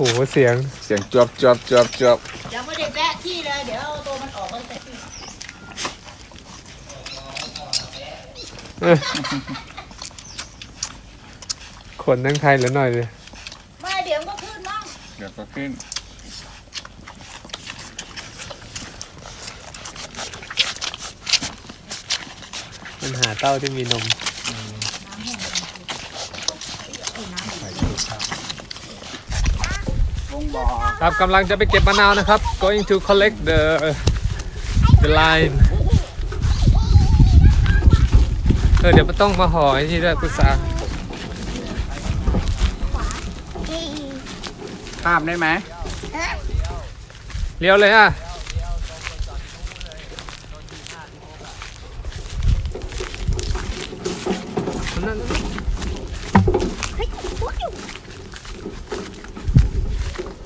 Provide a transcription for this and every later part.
โหเสียงเสียงจวบจวบจวบจวบยังไม่ได้แวะที่เลย เดี๋ยวเอาตัวมันออกมันจะที่ขนทั้งไทยเหลือหน่อยเลยไม่เดี๋ยวมันก็ขึ้นมั้งเดี๋ยวก็ขึ้นมันหาเต้าที่มีนม วงบ่อ ครับกำลังจะไปเก็บมะนาวนะครับ going to collect the the line เออเดี๋ยวมันต้องมาห่อไอ้ที่ด้วยพุทราข้ามได้ไหมเลี้ยวเลยอะ นั่น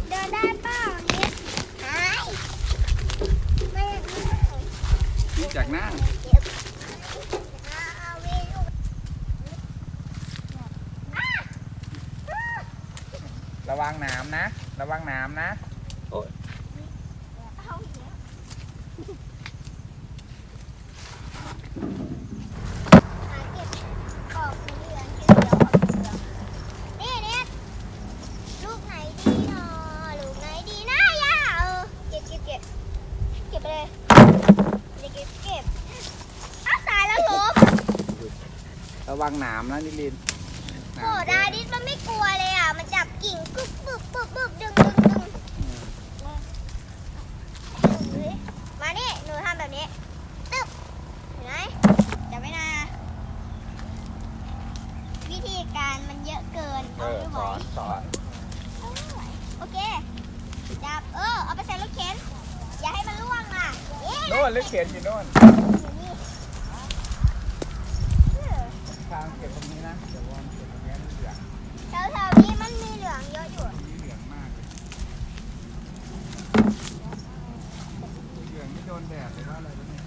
เดินได้เปล่าเนี่ยหายไม่ นี่ จากนั่งเอาระวังน้ำนะ ระวังน้ำนะ เอาอย่างเงี้ยหาเก็บออกเหลืองเก็บเดี๋ยวออกเหลืองนี่เนี่ยลูกไหนดีเนาะลูกไหนดีนะย่าเออเก็บเก็บเก็บเก็บไปเลยเก็บเก็บเก็บอ้าวตายแล้วหลบ ระวังน้ำนะนิลินโหดาดิสมันไม่กลัวเลยอะ มันจับกิ่งปึ๊บปึ๊บปึ๊บปึ๊บดึงดึงดึงเฮ้ยมานี่หนูทำแบบนี้ ตึ๊บเห็นไหมจับไม่นานวิธีการมันเยอะเกิน เอเอาอไม่ไหสวอนสอนเอาไม่ไหว โอเค จับ เออ เอาไปใส่รถเข็น อย่าให้มันล่วงอะเอ๊ะ โน่นลึกเขียนอยู่โน่น อยู่นี่เออ ทางเก็บตรงนี้นะ เดี๋ยววันเก็บตรงนี้มันเหลือง แถวๆนี้มันมีเหลืองเยอะอยู่ นี่เหลืองมากเลยเหลืองไม่โดนแดดเลยว่าอะไรวะเนี่ย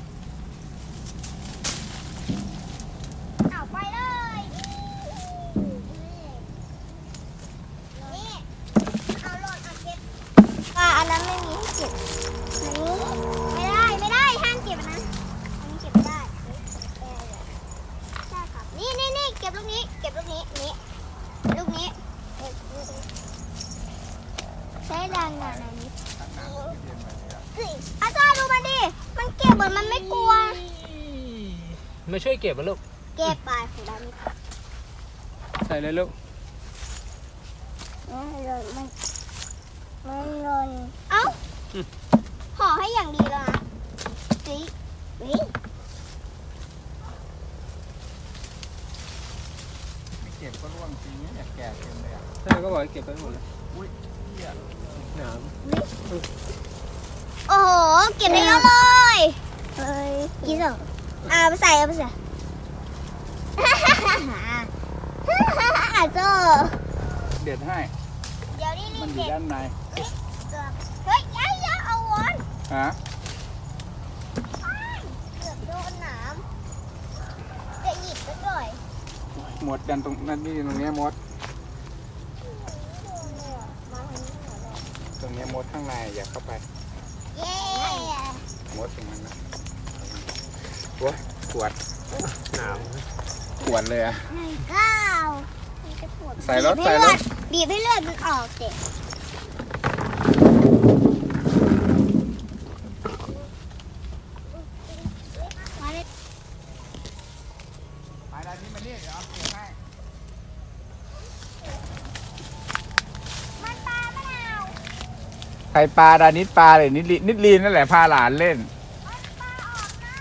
เอาไปเลยนี่เอาโหลดเอาเก็บว่าอันนั้นไม่มีให้เก็บอันนี้ไม่ได้ไม่ได้ห้ามเก็บอันนั้นอันนี้เก็บไม่ได้เฮ้ยแก้เลยใช่ครับนี่นี่นี่เก็บลูกนี้ เก็บลูกนี้นี้ลูกนี้เก็บลูกนี้ใช้ดังหน่อยนี้เฮ้ยอาจารย์ดูมันดิ มันเก็บเห มือนมันไม่กลัว มาช่วยเก็บมาลูก เก็บไปของดานิใส่เลยลูก มันหล่นมันมันหล่นเอ้าห่อให้อย่างดีแล้วนะสิวิไม่เก็บก็ร่วงจริงเนี่ยอยากแก่เต็มเลยอะ ใช่ก็บอกให้เก็บไปหมดเลยอุ้ยเหี้ย หนามโอ้โห เก็บได้เยอะเลย เฮ้ยกี่สองเอาไปใส่เอาไปใส่อาโจเด็ดให้ เดี๋ยวนี่รีมันบอยู่เด็ดด้านในเฮ้ยย้ายย้ายเอาวนฮะเกือบโดนหนามจะหยิบไปก่อยหมดกันตรงนั้นนี่ตรงเนี้ยมดโดนเลยอะมาทางนี้หมดเลยตรงเนี้ยมดข้างในอย่าเข้าไปเย้มดตรงนั้นนะ โอ้ยปวดหนามปวดเลยอะหนึ่งเก้ามันจะปวดใส่รถบีบใส่ให้รเลือถดบีบให้เลือดมันออกเด็มาเลยไปด้านนี้มาเนี่ยเดี๋ยวเอาเก็บให้มันปลามะนาว ใครปลาดานิดปลาเลยนิดลีนิดลีนนั่นแหละพาหลานเล่น มันปลาออกนะ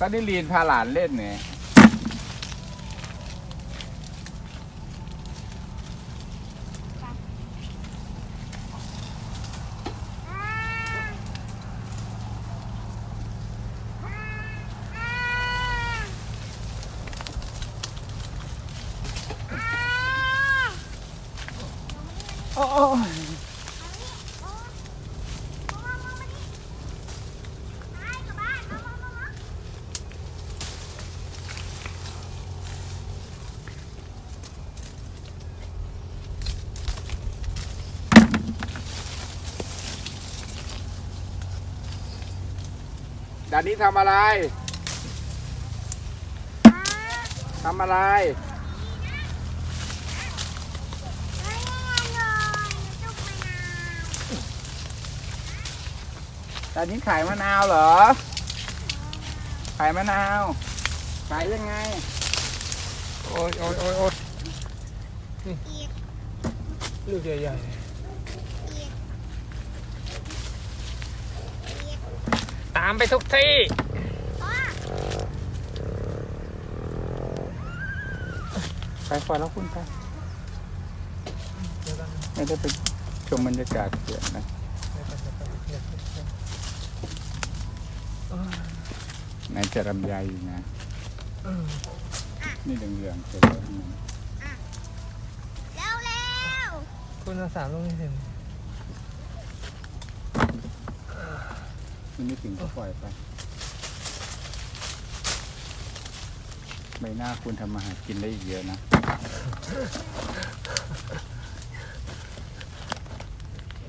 ก็ได้เรียนพาหลานเล่นไงโอ้ มานี่โอ้มามามานี่ไปกลับบ้านมามามามาานนี้ทำอะไรทำอะไรไม่แน่นอนจุกมะนาวตอนนี้ขายมะนาวเหรอ ขายมะนาว ขายยังไง โอ้ยโอ้ยโอ้ยโอ้ยอีกลูกใหญ่อีกอีกๆ ตามไปทุกที่พ่อไปพอแล้วคุณไปไม่ได้ไปชมบรรยากาศเขื่อนนะไหนจะรำไยอยู่นะ นี่เหลืองๆเสร็จแล้วนี่เร็วเร็วคุณอาสามลงนี่ถึง นี่ไม่ถึงก็ปล่อยไป ใบหน้าคุณทำมาหากินได้อีกเยอะนะ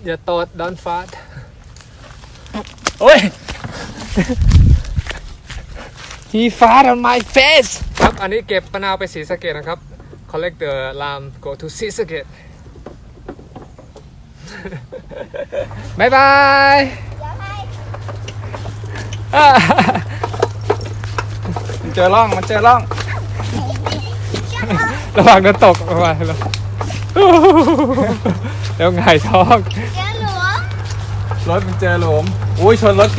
อย่าโตดดอนฟาดโอ้ย He fart on my face ครับ อันนี้เก็บปะนาวไปสีสะเกตนะครับ collect the lamb go to สีสะเกตบายบายเดี๋ยวให้ มันเจอร่อง มันเจอร่อง ระวังจะตกระวังแล้วแล้วไงายท้องเดี๋ยวหลวงรถมันเจอหลุมอุ้ยชนรถ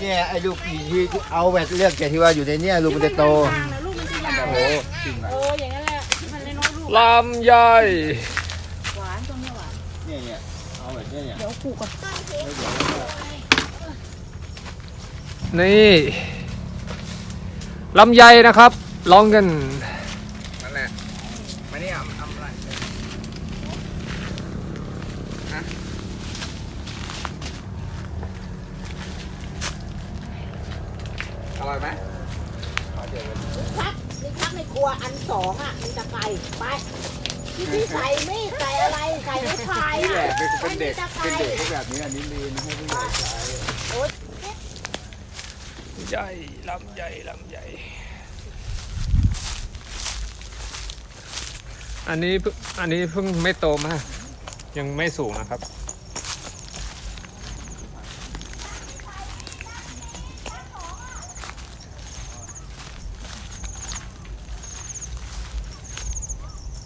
เนี่ยไอ้ลูกอีที่เอาแบบเลือกแต่ที่ว่าอยู่ในเนี่ยลูกมันจะโต โอ้โหจริงเหรอเอออย่างนั้นแหละมันเลยน้อยลูก ลำใหญ่ หวานตรงนี้หวาน เนี่ยเนี่ยเอาแบบ เนี้ยเนี่ยเดี๋ยวปลูกก่อนต้นพริกนี่ลำไยนะครับลองกันนั่นแหละมานี่เอาเอาอะไรฮะอร่อยไหมพักนี่พักในครัวอันสองอะ มันจะไก่ไป ที่ที่ใส่ไม่ใส่อะไรใส่ไม่พายนี่แหอะละเป็นเป็นเด็กจะเป็นไก่เด็กก็แบบนี้อันนี้ลีนให้ผู้ใหญ่ใช้ใหญ่ลำใหญ่ลำใหญ่ อันนี้เพิ่งอันนี้เพิ่งไม่โตมาก ยังไม่สูงนะครับ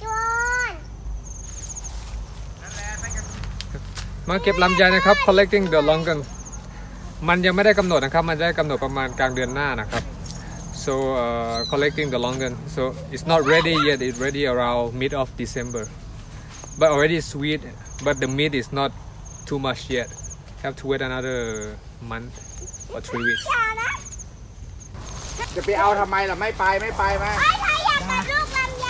จวน มาเก็บลำไยนะครับ collecting the longan มันยังไม่ได้กำหนดนะครับ มันจะได้กำหนดประมาณกลางเดือนหน้านะครับ so uh, collecting the longan so it's not ready yet it's ready around mid of December but already sweet but the meat is not too much yet have to wait another month or three weeks อย่านะจะไปเอาทำไมล่ะไม่ไปไม่ไปมาไอ้ไทยอยากกับลูกลำไย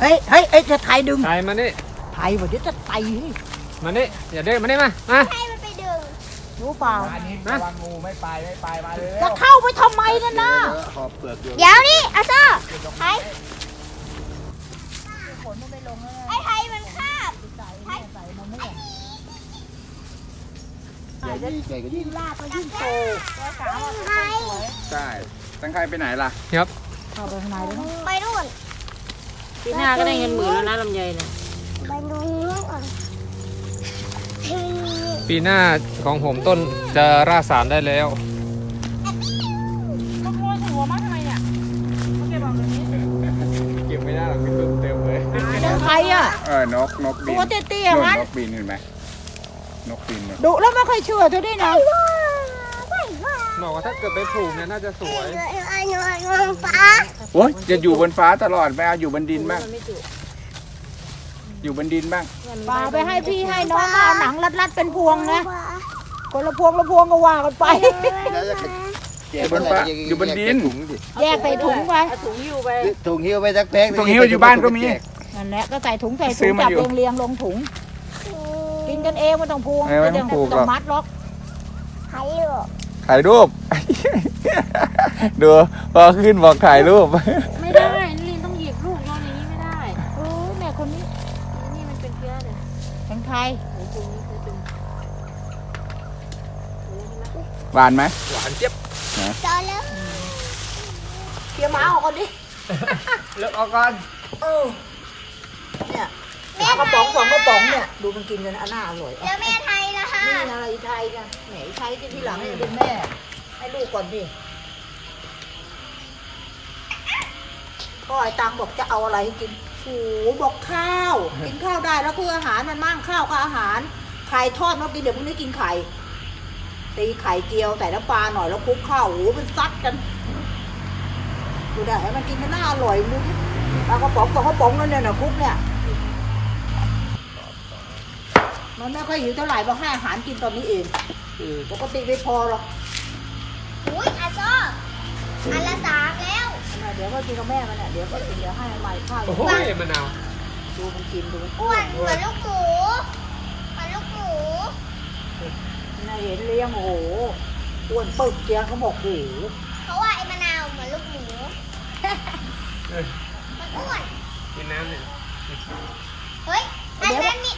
เฮ้ยเฮ้ยเอ้ยจะไทยดึงไทยมานี่ไทยบอกเดี๋ยวจะไตให้ มานี่อย่าเด้งมานี่มามาให้มันไปดึงรู้เปล่าอันนี้ระวังงูไม่ไปไม่ไปมาเลยจะเข้าไปทำไมนั่นน่ะขอบเปลือกอยู่เดี๋ยวนี่อาโซ่ไทยไอ้ไทยมันคาบใหญ่ดีใหญ่ก็ดีลากไปยิ่งโตไทยใช่ตั้งใครไปไหนล่ะครับเข้าไปข้างในเลยไปนู่นปีหน้าก็ได้เงินหมื่นแล้วนะลำไยเนี่ยไปนู่นก่อนนี่ ปีหน้าของผมต้นจะราสารได้แล้ว ขโมยหัวมาทำไมเนี่ยเขาเก็บเอาเลยนี้เก็บไม่ได้หรอกเต็มเลยใครอะ เออนกนกบินตัวเตี้ยๆนู่นงั้นนกบินเห็นไหมนกบินเนี่ยดุแล้วไม่เคยเชื่อเธอด้วยนะบอกว่าถ้าเกิดไปผูกเนี่ยน่าจะสวยไอ้หนูไอ้หนูฟ้าโอ้ยจะอยู่บนฟ้าตลอดไม่เอาอยู่บนดินบ้าง อยู่บนดินบ้างปาไปให้พี่ให้น้องก็เอาหนังรัดๆเป็นพวงนะคนละพวงละพวงก็ว่ากันไปแล้วจะเก็อยู่บนฟ้าอยู่บนดินถุงดิแยกใส่ถุงไปถุงหิ้วไปสักแพ็คถุงหิ้วอยู่บ้านก็มี นั่นแหละก็ใส่ถุงใส่ซื้ถุองมาจับอยู่เรียงๆลงถุง กินกันเองไม่ต้องพวงเออไม่ต้องผูกหรอกต้องมัดหรอกใครอยู่ถ่ายรูป ดูพอขึ้นบอกถ่ายรูป ไม่ได้ลินต้องหยิบลูกนอนอย่างนี้ไม่ได้ เออแม่คนนี้ นี่มันเป็นเชื้อเลยแตงไทยของจริงนี่คือเป็นหวานไหมหวานเจี๊ยบจอแล้วเคลียร์หมาออกก่อนดิเลิกออกก่อนเออเนี่ยปลากระป๋องสองกระป๋องเนี่ยดูมันกินกันอันน่าอร่อยแล้วแม่ไทยล่ะคะนี่อะไรไทยกันแหมไทยกินทีหลังเนี่ยเป็นแม่ ให้ลูกก่อนดิพ่อไอ้ตังบอกจะเอาอะไรให้กินโอ้โหบอกข้าว กินข้าวได้แล้วคืออาหารมันมั่งข้าวก็อาหารไข่ทอดมากินเดี๋ยวพรุ่งนี้กินไข่ตีไข่เจียวใส่น้ำปลาหน่อยแล้วคลุกข้าวโอ้โหมันซัดกันดูได้มันกินกันน่าอร่อยดูดิปลากระป๋องกับกระป๋องนั่นเนี่ยนะคลุกเนี่ยมันไม่ค่อยหิวเท่าไหร่เพราะให้อาหารกินตอนนี้เองปกติไม่พอหรอกอุ้ยอาซอันละสามแล้วน่ะ เดี๋ยวก็กินกับแม่มันน่ะเดี๋ยวก็กินเดี๋ยวให้มันใหม่ข้าวโอ้โหมะนาวดูมันกินดูมันอ้วนเหมือนลูกหมูเหมือนลูกหมูน่าเห็นเลี้ยงโอ้โหอ้วนปึกเจียงเขาบอกโอ้โหเพราะว่าไอ้มะนาวเหมือนลูกหมูมันอ้วนกินน้ำเนี่ยเฮ้ยอันนั้นมี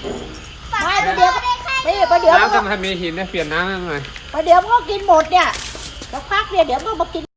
ฝั่งไม่นั้นประเดี๋ยวได้แค่นี่ประเดี๋ยวน้ำทำไมมีหินเนี่ยเปลี่ยนน้ำให้มันหน่อยประเดี๋ยวมันก็กินหมดเนี่ยสักพักเนี่ยเดี๋ยวมันก็มากิน